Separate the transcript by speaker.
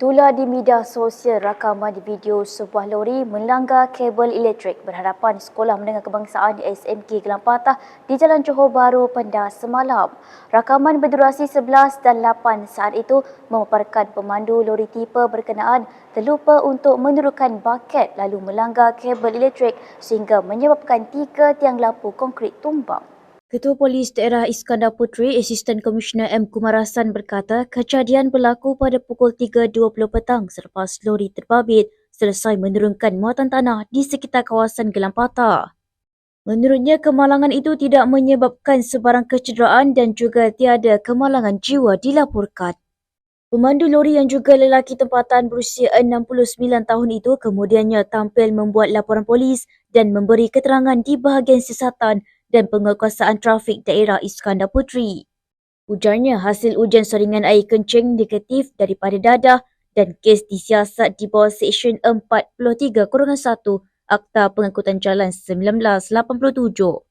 Speaker 1: Tular di media sosial rakaman video sebuah lori melanggar kabel elektrik berhadapan Sekolah Menengah Kebangsaan di SMK Gelang Patah di Jalan Johor Bahru pada semalam. Rakaman berdurasi 11 dan 8 saat itu memaparkan pemandu lori tipe berkenaan terlupa untuk menurunkan baket lalu melanggar kabel elektrik sehingga menyebabkan tiga tiang lampu konkrit tumbang. Ketua Polis Daerah Iskandar Puteri, Asisten Komisioner M. Kumarasan berkata kejadian berlaku pada pukul 3.20 petang selepas lori terbabit selesai menurunkan muatan tanah di sekitar kawasan Gelang Patah. Menurutnya, kemalangan itu tidak menyebabkan sebarang kecederaan dan juga tiada kemalangan jiwa dilaporkan. Pemandu lori yang juga lelaki tempatan berusia 69 tahun itu kemudiannya tampil membuat laporan polis dan memberi keterangan di bahagian siasatan dan penguasaan trafik daerah Iskandar Puteri. Ujarnya hasil ujian saringan air kencing negatif daripada dadah dan kes disiasat di bawah Seksyen 43-1 Akta Pengangkutan Jalan 1987.